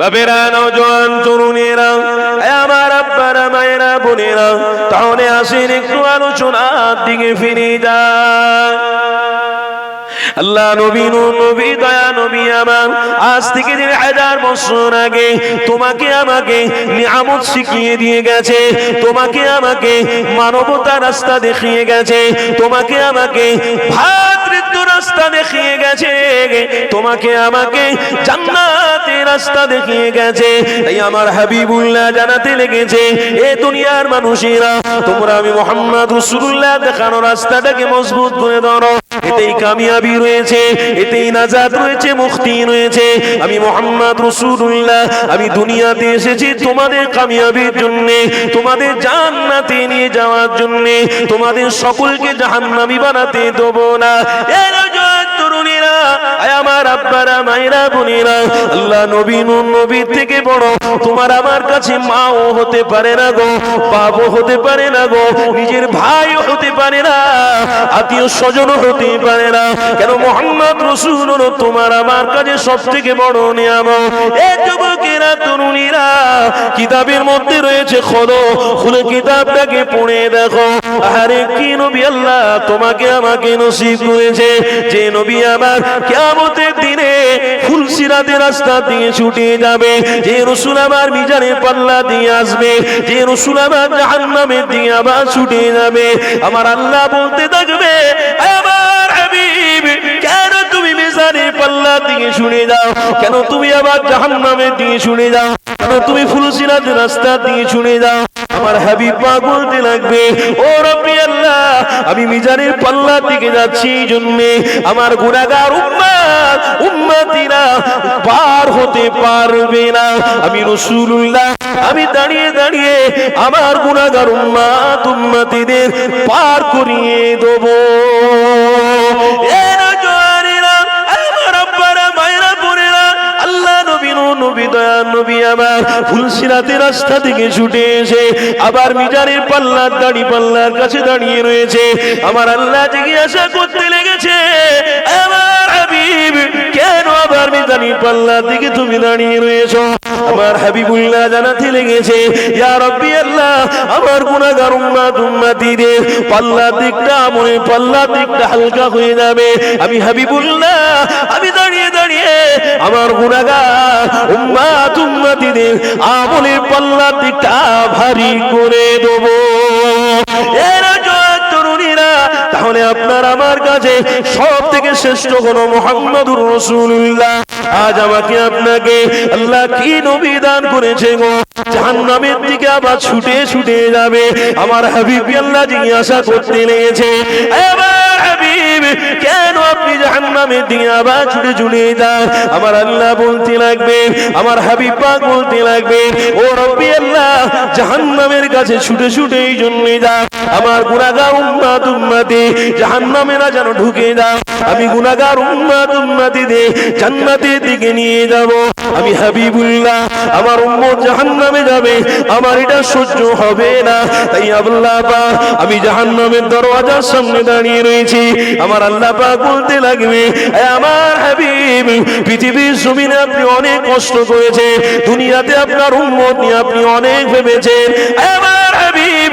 বাপেরা নজওয়ান তরুণেরা আমার আব্বারা মায়েরা, বোনেরা, তাহলে আসেন একটু আলোচনার দিকে ফিরে যায় আল্লাহ নবী নবী দয়া, নবী আমার, আজ থেকে যে হাজার বছর আগে তোমাকে আমাকে নিয়ামত শিখিয়ে দিয়ে গেছে, তোমাকে আমাকে মানবতা রাস্তা দেখিয়ে গেছে, তোমাকে আমাকে রাস্তা দেখিয়ে গেছে। তোমাকে আমাকে জান্নাতের রাস্তা দেখিয়ে গেছে। তাই আমার হাবিবুল্লাহ জানাতে লেগেছে, এ দুনিয়ার মানুষেরা, তোমরা আমি মোহাম্মদ রসুল্লাহ দেখানো রাস্তাটাকে মজবুত করে ধরো। এতেই কামিয়াবি রয়েছে, এতেই নাজাত রয়েছে, মুক্তি রয়েছে। আমি মোহাম্মদ রসুল্লাহ আমি দুনিয়াতে এসেছি তোমাদের কামিয়াবির জন্য, তোমাদের জান্নাতে নিয়ে যাওয়ার জন্য। তোমাদের সকলকে জাহান্নামি বানাতে দেবো না। আয় আমার আব্বারা মায়েরা বোনেরা, আল্লাহ নবী নুন নবীর থেকে বড়। তোমার আমার কাছে মাও হতে পারে না গো বাবু হতে পারে না গো, নিজের ভাইও হতে পারে না, আত্মীয় স্বজনও হতে পারে না। কেন মোহাম্মদ রসুল তোমার আমার কাছে সব থেকে বড় নিয়াম এ যুবকেরা, তরুণীরা, কিতাবের মধ্যে রয়েছে খোলো, খুলে কিতাবটাকে পড়ে দেখো। আরে কি নবী আল্লাহ তোমাকে আমাকে নসিব করেছে? যে নবী আমার কেমতের দিনে ফুলসিরাতে রাস্তা দিয়ে ছুটে যাবে। যে রসুল আমার মিজানের পাল্লা দিয়ে আসবে, যে রসুল আমার জাহান্নামের দিয়ে আবার ছুটে যাবে। আমার আল্লাহ বলতে থাকবে আমার হাবিব, কেন তুমি মিজানের পাল্লা দিয়ে শুনে যাও? কেন তুমি আবার জাহান্নামের দিয়ে শুনে যাও? কেন তুমি ফুলসিরাতে রাস্তা দিয়ে শুনে যাও, আমার হাবিব পাক বলতে লাগবে। ও রব্বি আল্লাহ, আমি মিজানের পাল্লার দিকে যাচ্ছি জন্যে। আমার গুণাগার উম্মাত উম্মাতিরা পার হতে পারবে না। আমি রসুল্লাহ আমি দাঁড়িয়ে দাঁড়িয়ে আমার গুণাগার উম্মাত উম্মাতিদের পার করিয়ে দেবো। এর আল্লাহ নবী নূর নবী দয়া নবী আমার ফুলসিরাতে রাস্তা থেকে ছুটে এসে আবার মিজানের পাল্লার দাড়ি পাল্লার কাছে দাঁড়িয়ে রয়েছে। আমার আল্লাহ জিজ্ঞাসা করতে লেগেছে। আমার হাবিব, কেন আবার পাল্লার দিকে তুমি দাঁড়িয়ে আমার জানাতে লেগেছে রব্বি আল্লাহ, আমার উম্মাত পাল্লার দিকটা মনে পাল্লার দিকটা হালকা হয়ে যাবে। আমি হাবিবুল্লাহ, আমি দাঁড়িয়ে দাঁড়িয়ে আমার উম্মাত পাল্লার দিকটা ভারী করে দেবো। তাহলে আপনার আমার কাছে সব থেকে শ্রেষ্ঠ কোন মোহাম্মদুর রসুল্লাহ আজ আমাকে আপনাকে আল্লাহ কি নবী দান করেছে গো? জাহান্নামের দিকে আবার ছুটে ছুটে যাবে। আমার হাবিব আল্লাহ জিজ্ঞাসা করতে লেগেছে, এবার কেন আপনি জাহান্নামের দিকে আবার ছুটে ছুটে যান আমার আল্লাহ বলতে লাগবে, আমার হাবিব পাক বলতে লাগবে, ও রব্বি আল্লাহ, জাহান্নামের কাছে ছুটে ছুটে এই জন্যে যা আমার গুনাহগার উম্মাত উম্মতি জাহান্নামেরা যেন ঢুকে যাও আমি গুনাহগার উম্মাত উম্মতিদের জান্নাতের দিকে নিয়ে যাব। আমি হাবিবুল্লাহ, আমার উম্মত জাহান্নামে যাবে, আমার এটা সহ্য হবে না। তাই আল্লাহ আমি জাহান্নামের দরওয়াজার সামনে দাঁড়িয়ে রয়েছি। আমার আল্লাহ পাক বলতে লাগবে আমার হাবিব, পৃথিবীর জমিনে আপনি অনেক কষ্ট করেছে দুনিয়াতে আপনার উম্মত নিয়ে আপনি অনেক ভেবেছেন। আমার হাবিব,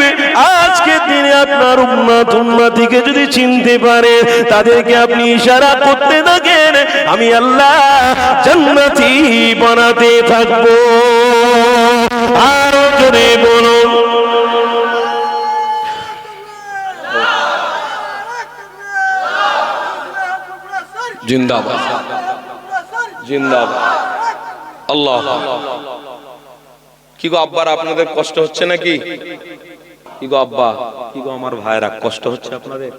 আজকের দিনে আপনার উম্মত, উম্মতিকে যদি চিনতে পারে, তাদেরকে আপনি ইশারা করতে থাকেন, আমি আল্লাহ জান্নাতি বানাতে থাকব। আর জোরে বলুন। জিন্দাবাদ। জিন্দাবাদ। আল্লাহ। কি গো আব্বার আপনাদের কষ্ট হচ্ছে নাকি? কি গো আব্বা, কি গো আমার ভাইরা কষ্ট হচ্ছে আপনাদের?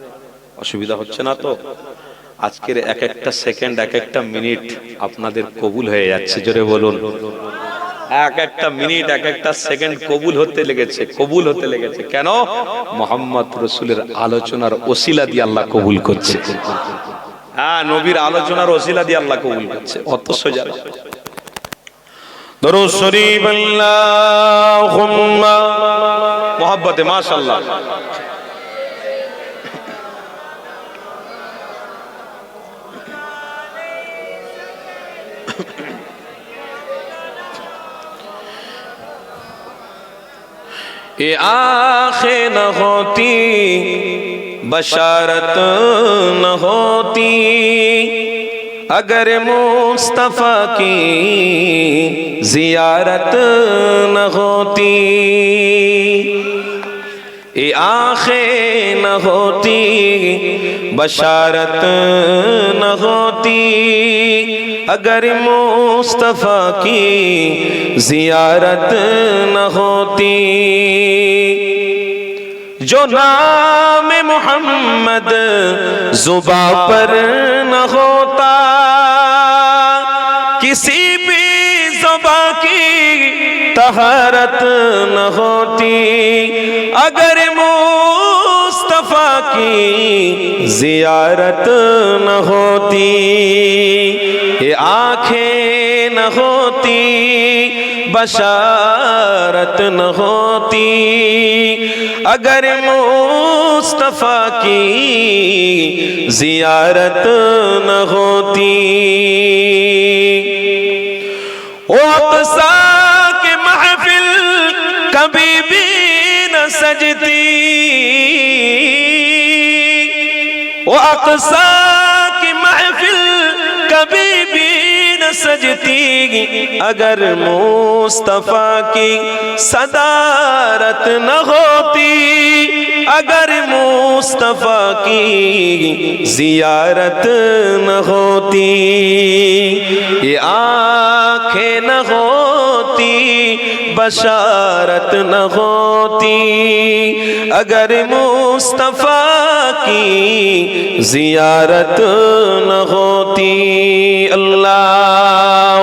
অসুবিধা হচ্ছে না তো? আজকের এক একটা সেকেন্ড, এক একটা মিনিট আপনাদের কবুল হয়ে যাচ্ছে, জোরে বলুন। এক একটা মিনিট, এক একটা সেকেন্ড কবুল হতে লেগেছে, কবুল হতে লেগেছে। কেন? মোহাম্মদ রসুলের আলোচনার ওসিলা দিয়ে আল্লাহ কবুল করছে। হ্যাঁ নবীর আলোচনার ওসিলা দিয়ে আল্লাহ কবুল করছে অত সোজা দরুদ শরীফ এ আখে না হতি بشارت نہ ہوتی۔ اگر مصطفیٰ کی زیارت نہ ہوتی، اے آنکھیں نہ ہوتی، بشارت نہ ہوتی۔ اگر مصطفیٰ کی زیارت نہ ہوتی جو نام محمد زباں پر نہ ہوتا، کسی بھی زباں کی تہارت نہ ہوتی۔ اگر مصطفیٰ کی زیارت نہ ہوتی، یہ آنکھیں نہ ہوتی बशारत न होती अगर मुस्तफा की जियारत न होती ओ अक़सा के महफिल कभी भी न सजती ओ अक़सा سجتی اگر مصطفیٰ کی صدارت نہ ہوتی اگر مصطفیٰ کی زیارت نہ ہوتی یہ آنکھیں نہ ہوتی बशारत न होती अगर मुस्तफा की जियारत न होती अल्लाहुम्मा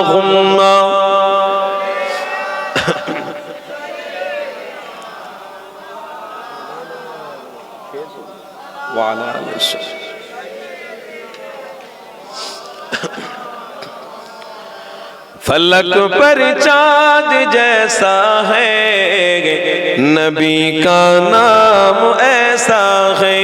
فلک پر چاند جیسا ہے۔ نبی کا نام ایسا ہے۔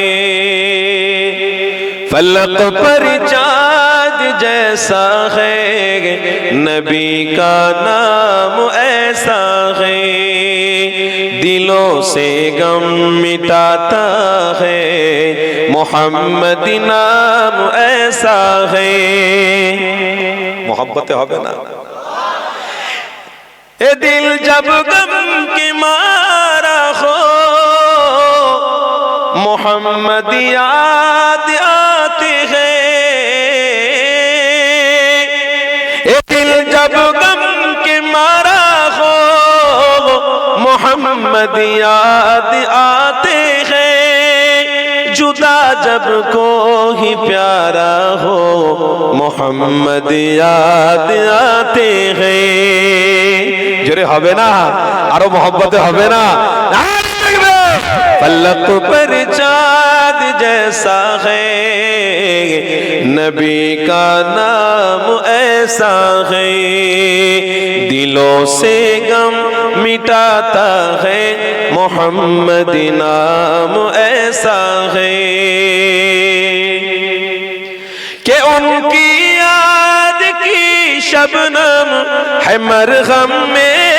فلک پر چاند جیسا ہے۔ نبی کا نام ایسا ہے۔ دلوں سے غم مٹاتا ہے۔ محمد نام ایسا ہے۔ محبت ہوگا نا۔ दिल जब गम के मारा हो मोहम्मद याद आते हैं ए दिल जब गम के मारा हो मोहम्मद याद आते हैं जुदा जब को ही प्यारा हो मोहम्मद याद आते हैं জোরে হবে না আরো মহব্বতে হবে না पलक पर جیسا ہے۔ نبی کا نام ایسا ہے۔ دلوں سے غم مٹاتا ہے۔ محمد نام ایسا ہے۔ کہ ان کی یاد کی شبنم ہے مرغم میں۔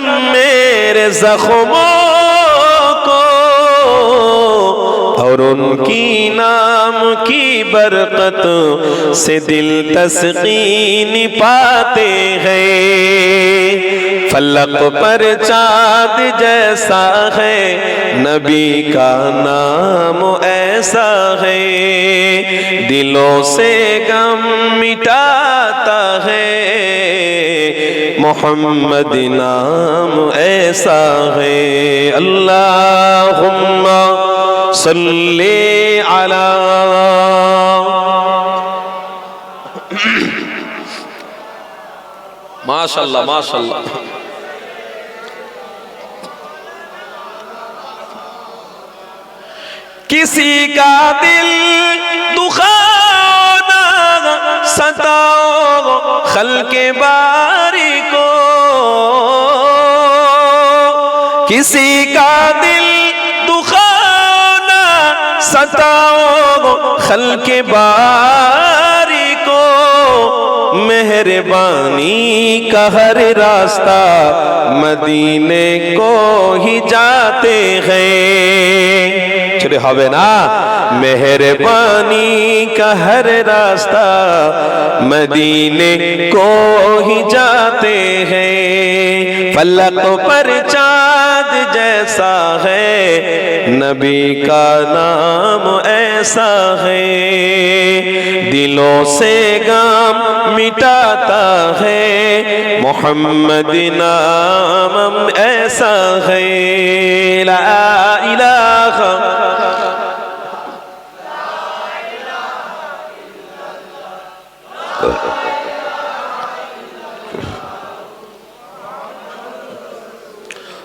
کرم میرے زخموں کو اور ان کی نام کی برکت سے دل تسکین پاتے ہیں۔ فلق پر چاند جیسا ہے، نبی کا نام ایسا ہے۔ دلوں سے غم مٹاتا ہے۔ محمد نام ایسا ہے اللہم صلی علی ماشاءاللہ ماشاءاللہ کسی کا دل دکھانا ستاؤ خلق بار کسی کا دل دکھانا ستاؤ خلق باری کو، مہربانی کا ہر راستہ مدینے کو ہی جاتے ہیں۔ چھڑے ہوئے نا، مہربانی کا ہر راستہ مدینے کو ہی جاتے ہیں۔ فلک پر چار ایسا ہے نبی کا نام ایسا ہے دلوں سے غم مٹاتا ہے محمد نام ایسا ہے لا الہ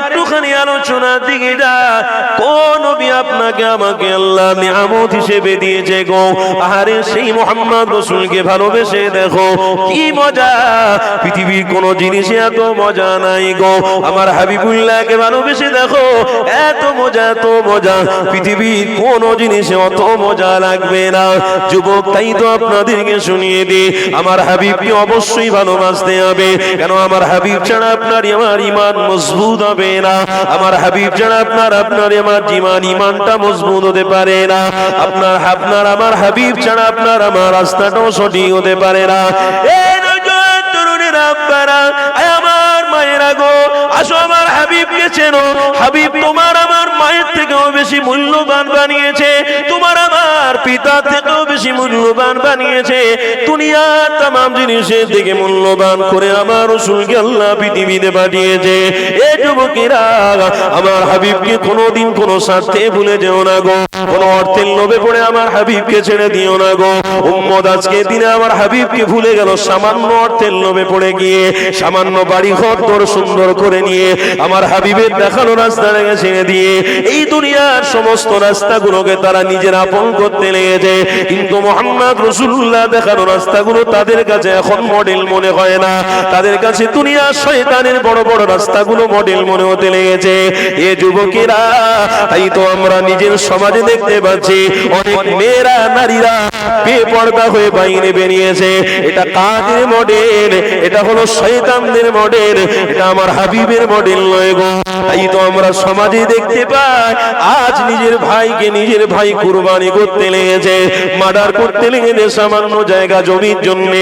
একটুখানি আলোচনার দিকে যা কোন আপনাকে আমাকে আল্লাহ নিয়ামত হিসেবে দিয়েছে গো। আরে সেই মোহাম্মদ রসুলকে ভালোবেসে দেখো, কি মজা। পৃথিবীর কোন জিনিসে এত মজা নাই গো। আমার হাবিবুল্লাহকে ভালোবেসে দেখো, এত মজা এত মজা। পৃথিবীর কোন জিনিসে অত মজা লাগবে না। যুবক, তাই তো আপনাদেরকে শুনিয়ে দিই, আমার হাবিবকে অবশ্যই ভালোবাসতে হবে। কেন, আমার হাবিব ছাড়া আপনার আমার ইমান মজবুত হবে না। আমার হাবিব ছাড়া আপনার আপনার আমার জীবন, ইমানটা মজবুত হতে পারে না। আপনার আপনার আমার হাবিব ছাড়া আপনার আমার রাস্তাটাও সঠিক হতে পারে না। আমার মায়েরা গো, আসো আমার হাবিবকে চেনো। হাবিব তোমার আমার মায়ের থেকেও বেশি মূল্যবান বানিয়েছে। তোমার আমার পিতা থেকেও বেশি মূল্যবান বানিয়েছে। দুনিয়ার তাম জিনিসের থেকে মূল্যবান করে আমার রসুলকে আল্লাহ পৃথিবীতে পাঠিয়েছে। এ যুবকেরা, আমার হাবিবকে কোনোদিন কোনো স্বার্থে ভুলে যেও না গো। কোনো অর্থের লোভে পড়ে আমার হাবিবকে ছেড়ে দিও না গো। উম্মদ আজকে দিনে আমার হাবিবকে ভুলে গেল সামান্য অর্থের লোভে পড়ে গিয়ে, সামান্য বাড়ি ঘর তোর সুন্দর করে নিয়ে, আমার হাবিবের দেখানো রাস্তা ছেড়ে দিয়ে, এই দুনিয়ার সমস্ত রাস্তাগুলোকে তারা নিজের আপন করতে লেগেছে কিন্তু মোহাম্মদ রসুল্লাহ দেখানো রাস্তাগুলো তাদের কাছে এখন মডেল মনে হয় না। তাদের কাছে দুনিয়ার শয়তানের বড় বড় রাস্তাগুলো মডেল মনে হতে লেগেছে। এ যুবকেরা, তাই তো আমরা নিজের সমাজে দেখতে পাচ্ছি, অনেক মেয়েরা, নারীরা বেপর্দা হয়ে বাইরে বেরিয়েছে। এটা কাদের মডেল এটা হলো শয়তানদের মডেল এটা আমার হাবিবের মডেল নয় গো। তাই তো আমরা সমাজে দেখতে পাই, আজ নিজের ভাইকে নিজের ভাই কুরবানি করতে লেগেছে, মার্ডার করতে লেগেছে সামান্য জায়গা জমির জন্য।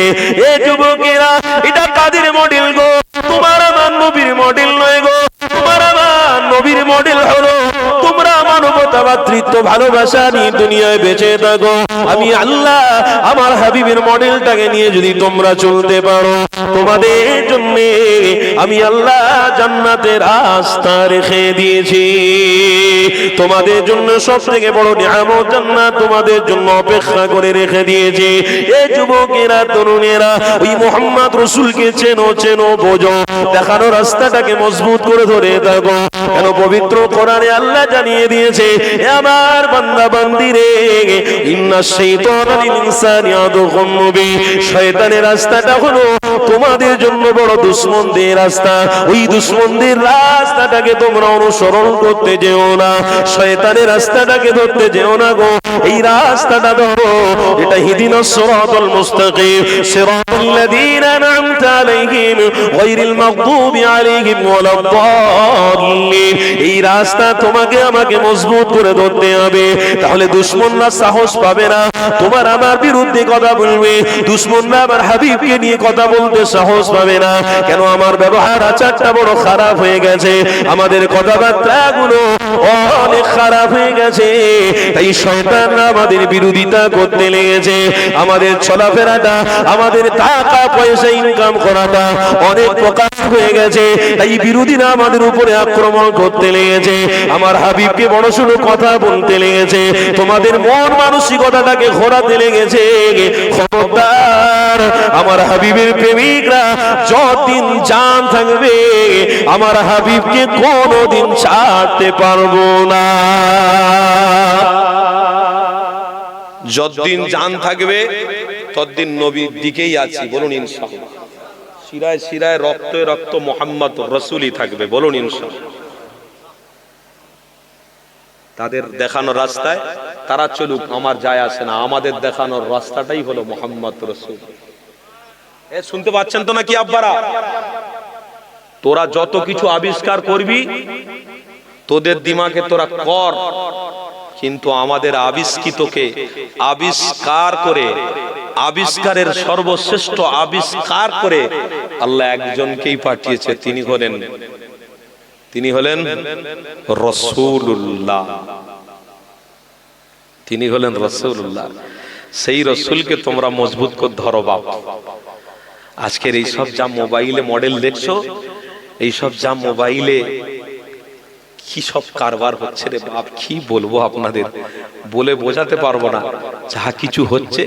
এ যুবকেরা, এটা কাদের মডেল গো? তোমার আমার নবীর মডেল নয় গো। তোমার আমার নবীর মডেল হলো মানবতা ভাতৃত্ব ভালোবাসা নিয়ে দুনিয়ায় বেঁচে থাকো। আমি আল্লাহ আমার হাবিবের মডেলটাকে নিয়ে যদি তোমরা চলতে পারো, তোমাদের জন্য আমি আল্লাহ জান্নাতের আস্থা রেখে দিয়েছি। তোমাদের জন্য সব থেকে বড় নিয়ামত জান্নাত, তোমাদের জন্য অপেক্ষা করে রেখে দিয়েছি। এই যুবকেরা, তরুণেরা, ওই মোহাম্মদ রসুলকে চেনো চেনো, বোঝো। দেখানো রাস্তাটাকে মজবুত করে ধরে থাকো। কেন পবিত্র কোরআনে আল্লাহ জানিয়ে দিয়েছে আমার বান্দা বান্দিরে ইন্না শাইতানাল ইনসানি আদু মুবিন। শয়তানের রাস্তাটা হলো তোমাদের জন্য বড় দুশ্মনদের রাস্তা। ওই দুশ্মনদের রাস্তাটাকে তোমরা অনুসরণ করতে যেও না। শয়তানের রাস্তাটাকে ধরতে যেও না গো। এই রাস্তাটা ধরো, এটা হিদিনাস সিরাতাল মুস্তাকিম। সিরাতাল লাযীনা আন'আমতা আলাইহিম গায়রিল মাগদুবি আলাইহিম ওয়ালাদ-দাল্লিন এই রাস্তা তোমাকে আমাকে মজবুত করে ধরতে হবে। তাহলে দুশ্মনরা সাহস পাবে না। তোমার আমার বিরুদ্ধে কথা বলবে। দুশ্মনরা আমার হাবিবকে নিয়ে কথা বলতে সাহস পাবে না। কেন আমার ব্যবহার আচারটা বড় খারাপ হয়ে গেছে? আমাদের কথাবার্তা গুলো অনেক খারাপ হয়ে গেছে। তাই শয়তানরা আমাদের বিরোধিতা করতে লেগেছে। আমাদের চলাফেরাটা, আমাদের টাকা, পয়সা ইনকাম করাটা অনেক প্রকাশ হয়ে গেছে। তাই বিরোধীরা আমাদের উপরে আক্রমণ করতে লেগেছে। আমার হাবিবকে বড় সড়ো কথা বলতে লেগেছে। তোমাদের মন মানসিকতাটাকে ঘোরাতে লেগেছে। খবরদার, আমার হাবিবের প্রেমিকরা যতদিন জান থাকবে, আমার হাবিবকে কোনোদিন ছাড়তে পারব না। যতদিন জান থাকবে, ততদিন নবীর দিকেই আছি, বলুন ইনশাআল্লাহ। শিরায় শিরায় রক্তে রক্ত মোহাম্মদ রসুলই থাকবে, বলুন ইনশাআল্লাহ। তাদের দেখানো রাস্তায় তারা চলুক, আমার যায় আসে না, আমাদের দেখানোর রাস্তাটাই হলো মোহাম্মদ রসুল। শুনতে পাচ্ছেন তো নাকি আব্বারা? তোরা যত কিছু আবিষ্কার করবি, তোদের দিমাগে তোরা কর। কিন্তু আমাদের আবিষ্কৃতকে আবিষ্কার করে, আবিষ্কারের সর্বশ্রেষ্ঠ আবিষ্কার করে আল্লাহ একজনকেই পাঠিয়েছে, তিনি হলেন তিনি হলেন রসুল্লাহ তিনি হলেন রসুল্লাহ সেই রসুলকে তোমরা মজবুত করে ধরো বাপ। আজকের এই সব যা মোবাইলে মডেল দেখছ, এই সব যা মোবাইলে কি সব কারবার হচ্ছে রে বাপ, কি বলব আপনাদের? বলে বোঝাতে পারব না, যা কিছু হচ্ছে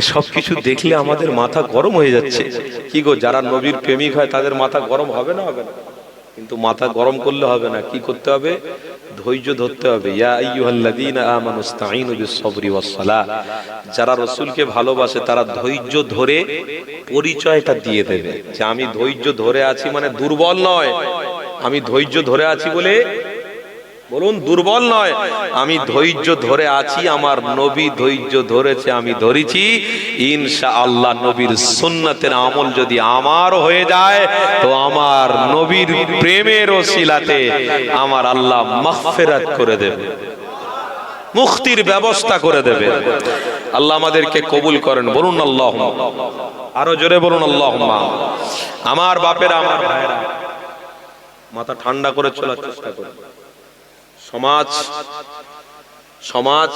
এসব কিছু দেখলে আমাদের মাথা গরম হয়ে যাচ্ছে। কি গো, যারা নবীর প্রেমিক হয়, তাদের মাথা গরম হবে না হবে না? কিন্তু মাথা গরম করলে হবে না। কি করতে হবে? ধৈর্য ধরতে হবে। যারা রসুলকে ভালোবাসে, তারা ধৈর্য ধরে পরিচয়টা দিয়ে দেবে। যে আমি ধৈর্য ধরে আছি মানে দুর্বল নয়। আমি ধৈর্য ধরে আছি বলে বলুন, দুর্বল নয়। আমি ধৈর্য ধরে আছি, আমার নবী ধৈর্য ধরেছে, আমি ধরেছি। ইনশা আল্লাহ নবীর সুন্নতের আমল যদি আমার হয়ে যায়, তো আমার নবীর প্রেমের ওসিলাতে আমার আল্লাহ মাগফিরাত করে দেবে। মুক্তির ব্যবস্থা করে দেবে। আল্লাহ আমাদেরকে কবুল করেন। বলুন আল্লাহ আরও জোরে বলুন আল্লাহ আমার বাপেরা, আমার ভাইরা মাথা ঠান্ডা করে চলার চেষ্টা করে সমাজ সমাজ,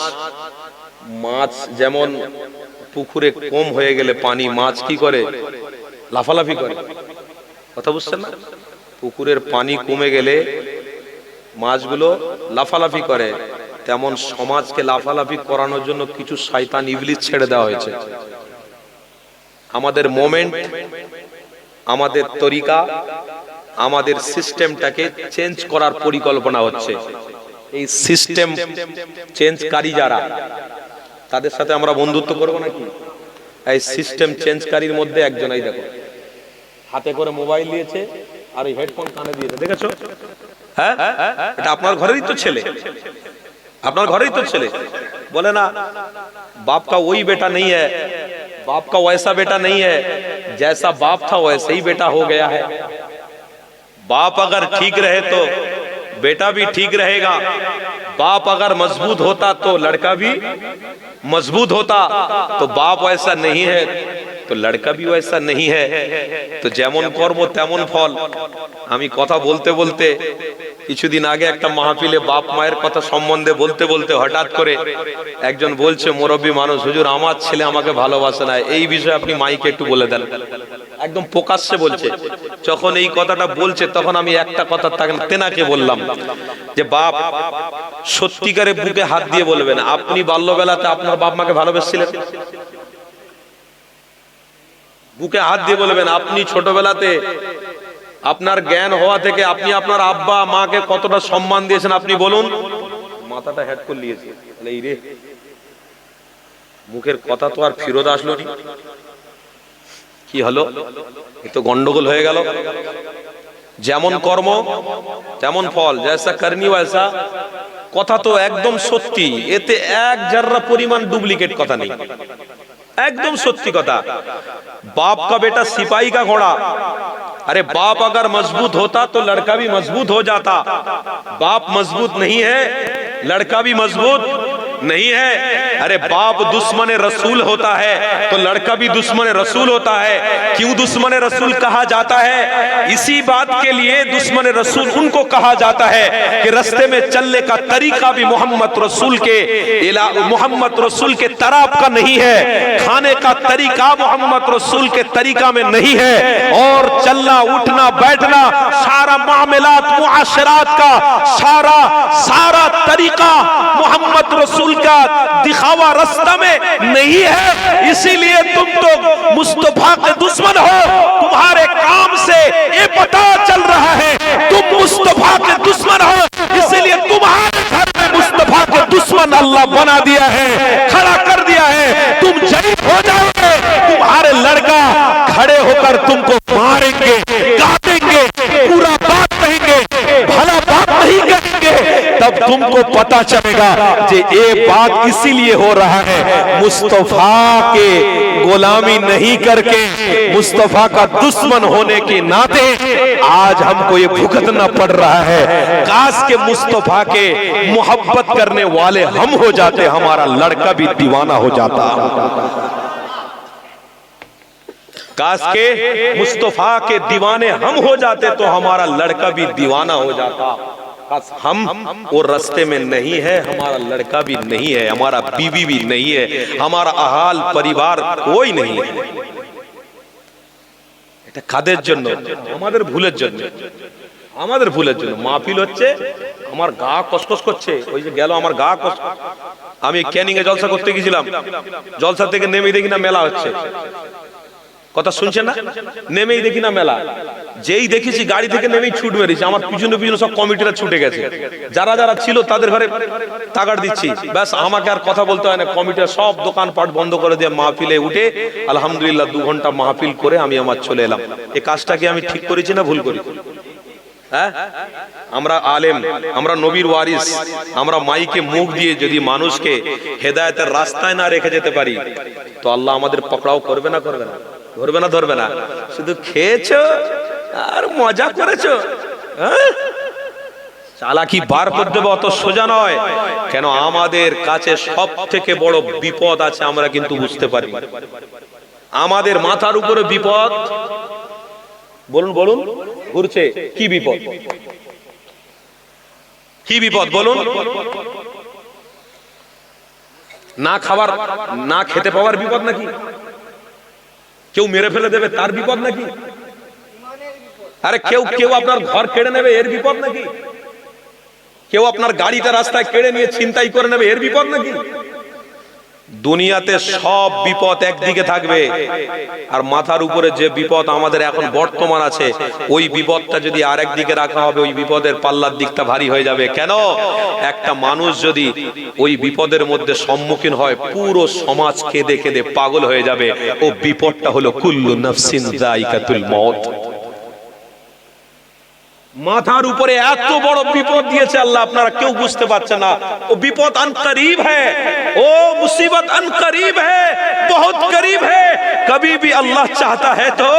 মাছ যেমন পুকুরে কম হয়ে গেলে পানি, মাছ কি করে? লাফালাফি করে। কথা বুঝছেন না? পুকুরের পানি কমে গেলে মাছগুলো লাফালাফি করে। তেমন সমাজকে লাফালাফি করানোর জন্য কিছু শয়তান ইবলিস ছেড়ে দেওয়া হয়েছে। আমাদের মোমেন্ট আমাদের তরিকা, আমাদের সিস্টেমটাকে চেঞ্জ করার পরিকল্পনা হচ্ছে। بیٹا نہیں ہے جیسا بپ تھا ویسے ہی بیٹا ہو گیا ہے بہت ٹھیک رہے تو बेटा भी ठीक रहेगा बाप अगर मजबूत होता तो लड़का भी मजबूत होता तो बाप वैसा नहीं है তো লড়কা भी वैसा नहीं है তো যেমন কর্ম তেমন ফল আমি কথা বলতে বলতে কিছুদিন আগে একটা মাহফিলে বাপ মায়ের কথা সম্বন্ধে বলতে বলতে হঠাৎ করে একজন বলছে মুরব্বী মানুষ হুজুর আমার ছেলে আমাকে ভালোবাসে না এই বিষয়ে আপনি মাইকে একটু বলে দেন একদম প্রকাশ্যে বলছে। যখন এই কথাটা বলছে, তখন আমি একটা কথা তেনাকে বললাম যে, বাপ সত্যিকারে বুকে হাত দিয়ে বলবেন। আপনি বাল্যবেলাতে আপনার বাপ মাকে ভালোবেসেছিলেন? বুকে হাত দিয়ে বলবেন, আপনি ছোটবেলাতে আপনার জ্ঞান হওয়া থেকে আপনি আপনার আব্বা মাকে কতটা সম্মান দিয়েছেন, আপনি বলুন? মাথাটা হেড করে নিয়েছে। মুখের কথা তো আর ফিরত আসলো নি। কি হলো? তো গন্ডগোল হয়ে গেল। যেমন কর্ম، তেমন ফল। জয়সা কর্মী ওয়সা কথা তো একদম সত্যি। এতে এক যার্রা পরিমাণ ডুপ্লিকেট কথা নেই। একদম সত্যি কথা। باپ کا بیٹا سپاہی کا گھوڑا ارے باپ اگر مضبوط ہوتا تو لڑکا بھی مضبوط ہو جاتا۔ باپ مضبوط نہیں ہے، لڑکا بھی مضبوط۔ نہیں ہے۔ ارے باپ دشمن رسول ہوتا ہے، تو لڑکا بھی دشمن رسول ہوتا ہے۔ کیوں دشمن رسول کہا جاتا ہے؟ اسی بات کے لیے دشمن رسول ان کو کہا جاتا ہے کہ رستے میں چلنے کا طریقہ بھی محمد رسول کے محمد رسول کے طراب کا نہیں ہے۔ کھانے کا طریقہ محمد رسول کے طریقہ میں نہیں ہے۔ اور چلنا، اٹھنا، بیٹھنا، سارا معاملات، معاشرات کا، سارا سارا طریقہ محمد رسول رسول کا دکھاوا رستہ میں نہیں ہے، اسی لیے تم تو مصطفیٰ کے دشمن ہو۔ تمہارے کام سے یہ پتا چل رہا ہے، تم مصطفیٰ کے دشمن ہو۔ اسی لیے تمہارے گھر میں مصطفیٰ کے دشمن اللہ بنا دیا ہے، کھڑا کر دیا ہے۔ تم جریف ہو جاؤ گے تمہارے لڑکا کھڑے ہو کر تم کو ماریں گے کاٹیں گے تب تم کو پتا چلے گا کہ یہ بات اسی لیے ہو رہا ہے، مصطفیٰ کے غلامی نہیں کر کے، مصطفیٰ کا دشمن ہونے کے ناطے آج ہم کو یہ بھگتنا پڑ رہا ہے۔ کاش کے مصطفیٰ کے محبت کرنے والے ہم ہو جاتے، ہمارا لڑکا بھی دیوانہ ہو جاتا۔ کاس کے مصطفیٰ کے دیوانے ہم ہو جاتے تو ہمارا لڑکا بھی دیوانہ ہو جاتا۔ हम वो रास्ते में नहीं है हमारा लड़का भी नहीं है हमारा बीवी भी नहीं है हमारा अहाल परिवार कोई नहीं है এটা কাদের জন্য আমাদের ভুলের জন্য আমাদের ভুলের জন্য মাহফিল হচ্ছে আমার গা কসকস করছে ওই যে গেল আমার গা কস আমি ক্যানিং এ জলসা করতে গেছিলাম জলসা থেকে নেমে দেখি না মেলা হচ্ছে কথা শুনছেন না? নেমেই দেখি না মেলা। যেই দেখেছি গাড়ি থেকে নেমেই ছুট মেরেছি। আমার পিছনে পিছনে সব কমিটিরা ছুটে গেছে। যারা যারা ছিল তাদের ঘরে তাগাড় দিচ্ছি। ব্যাস, আমাকে আর কথা বলতে হয় না। কমিটির সব দোকান পাট বন্ধ করে দিয়ে মাহফিলে উঠে আলহামদুলিল্লাহ দু ঘণ্টা মাহফিল করে আমি আমার চলে এলাম। এই কাজটা কি আমি ঠিক করেছি না ভুল করি? হ্যাঁ? আমরা আলেম, আমরা নবীর ওয়ারিস, আমরা মাইকে মুখ দিয়ে যদি মানুষকে হেদায়তের রাস্তায় না রেখে যেতে পারি, তো আল্লাহ আমাদের পকড়াও করবে না করবে না? ধরবে না ধরবে না। শুধু খেয়েছো আর মজা করেছ হ্যাঁ? চালাকি বার করে দেবে, অত সোজা নয়। কেন আমাদের কাছে সব থেকে বড় বিপদ আছে আমরা কিন্তু বুঝতে পারি। আমাদের মাথার উপরে বিপদ। বলুন বলুন, ঘুরছে, কি বিপদ? কি বিপদ, বলুন। না খাবার, না খেতে পাওয়ার বিপদ নাকি? কেউ মেরে ফেলে দেবে, তার বিপদ নাকি? আরে কেউ কেউ আপনার ঘর কেড়ে নেবে, এর বিপদ নাকি? কেউ আপনার গাড়িটা রাস্তায় কেড়ে নিয়ে ছিনতাই করে নেবে, এর বিপদ নাকি? দুনিয়াতে সব বিপদ একদিকে থাকবে। আর মাথার উপরে যে বিপদ আমাদের এখন বর্তমান আছে, ওই বিপদটা যদি আরেক দিকে রাখা হবে, ওই বিপদের পাল্লার দিকটা ভারী হয়ে যাবে। কেন? একটা মানুষ যদি ওই বিপদের মধ্যে সম্মুখীন হয়, পুরো সমাজ কেঁদে কেঁদে পাগল হয়ে যাবে। ও বিপদটা হলো কুল্লু নফসিন দাইকাতুল মত মাথার উপরে এত বড় বিপদ দিয়েছে আল্লাহ، আপনারা কেউ বুঝতে পারছে না। ও বিপদ ان قریب ہے ও মুসিবত ان قریب ہے بہت قریب ہے کبھی بھی اللہ چاہتا ہے تو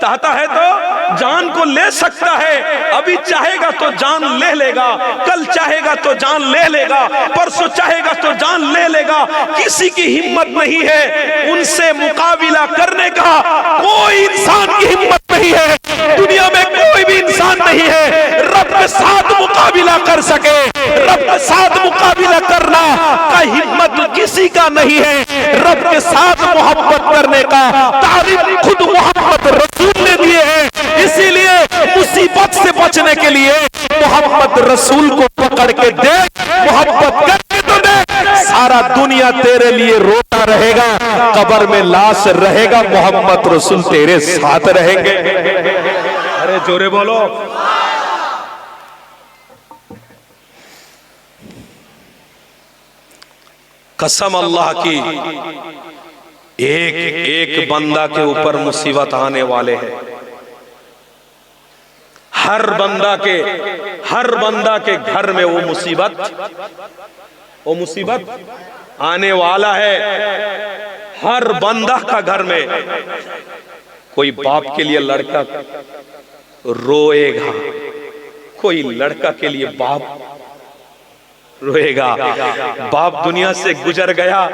چاہتا ہے تو جان کو لے سکتا ہے ابھی چاہے گا تو جان لے لے گا، کل چاہے گا تو جان لے لے گا پرسو چاہے گا تو جان لے لے گا۔ کسی کی ہمت نہیں ہے، ان سے مقابلہ کرنے کا کوئی انسان کی ہمت نہیں ہے۔ دنیا میں کوئی بھی انسان نہیں ہے۔ رب کے ساتھ مقابلہ کر سکے۔ رب کے ساتھ مقابلہ کرنا کا ہمت کسی کا نہیں ہے۔ رب کے ساتھ محبت کرنے کا تعریف خود محبت رسول نے دیے ہیں۔ اسی لیے مصیبت سے بچنے کے لیے محبت رسول کو پکڑ کے دیکھ محبت کر۔ سارا دنیا تیرے لیے روتا رہے گا، قبر میں لاش رہے گا، محمد رسول تیرے ساتھ رہیں گے۔ ارے جورے بولو۔ قسم اللہ کی، ایک ایک بندہ کے اوپر مصیبت آنے والے ہیں۔ ہر بندہ کے، ہر بندہ کے گھر میں وہ مصیبت۔ وہ مصیبت آنے والا ہے ہر بندہ کا گھر میں۔ کوئی باپ کے لیے لڑکا روئے گا، کوئی لڑکا کے لیے باپ روئے گا۔ باپ دنیا سے گزر گیا،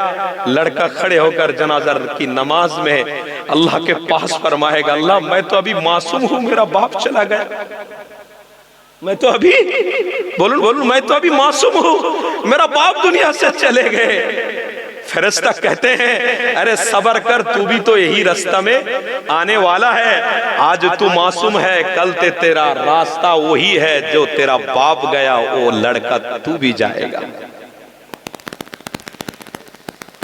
لڑکا کھڑے ہو کر جنازر کی نماز میں اللہ کے پاس فرمائے گا، اللہ میں تو ابھی معصوم ہوں، میرا باپ چلا گیا۔ میں تو ابھی بولوں بولوں میں تو ابھی معصوم ہوں۔ میرا باپ دنیا سے چلے گئے۔ فرشتہ کہتے ہیں، ارے صبر کر، تو بھی تو یہی رستہ میں آنے والا ہے۔ آج تو معصوم ہے، کل تے تیرا راستہ وہی ہے جو تیرا باپ گیا، وہ لڑکا تو بھی جائے گا۔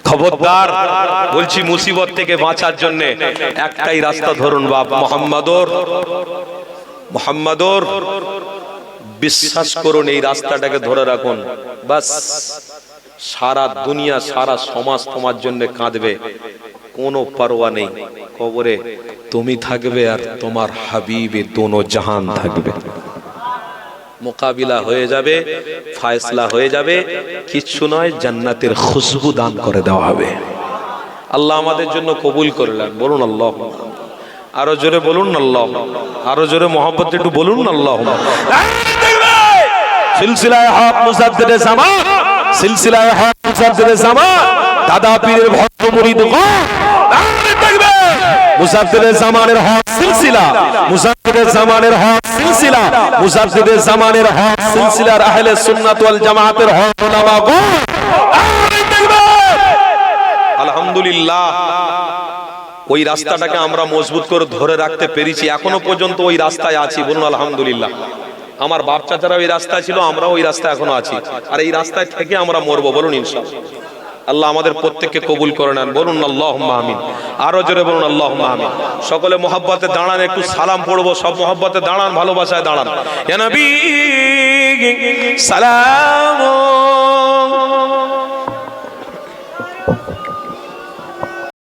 খবরদার বলছি মুসিবত থেকে বাঁচার জন্য একটাই রাস্তা محمد اور محمد اور বিশ্বাস করুন, এই রাস্তাটাকে ধরে রাখুন। বাস, সারা দুনিয়া, সারা সমাজ তোমার জন্য কাঁদবে। কোনো পারোয়া নেই। কবরে, তুমি থাকবে আর তোমার হাবিবে দোনো জাহান থাকবে। মোকাবিলা হয়ে যাবে, ফায়সলা হয়ে যাবে, কিচ্ছু নয়, জান্নাতের খুশবু দান করে দেওয়া হবে। আল্লাহ আমাদের জন্য কবুল করলেন। বলুন আল্লাহ। আরও জোরে বলুন আল্লাহ। আরও জোরে মোহাম্মত একটু বলুন আল্লাহ। সিলসিলায় হক মুসাদ্দিদে জামান সিলসিলায় হক মুসাদ্দিদে জামান দাদা পীরের ভক্ত মুরিদ মুসাদ্দিদে জামানের হক সিলসিলা মুসাদ্দিদে জামানের হক সিলসিলা মুসাদ্দিদে জামানের হক সিলসিলার আহলে সুন্নাত ওয়াল জামাতের হক উলামা গো আলহামদুলিল্লাহ, ওই রাস্তাটাকে আমরা মজবুত করে ধরে রাখতে পেরেছি। এখনও পর্যন্ত ওই রাস্তায় আছি, বলুন আলহামদুলিল্লাহ। আমার বাপ চাচারা ওই রাস্তায় ছিল, আমরাও ওই রাস্তায় এখনও আছি। আর এই রাস্তায় থেকে আমরা মরবো, বলুন ইনশাআল্লাহ আল্লাহ আমাদের প্রত্যেককে কবুল করে নেন, বলুন আল্লাহ আমিন। আরও জোরে বলুন আল্লাহ আমিন। সকলে মোহাব্বতে দাঁড়ান, একটু সালাম পড়ব, সব মোহাব্বতে দাঁড়ান, ভালোবাসায় দাঁড়ান। সালাম।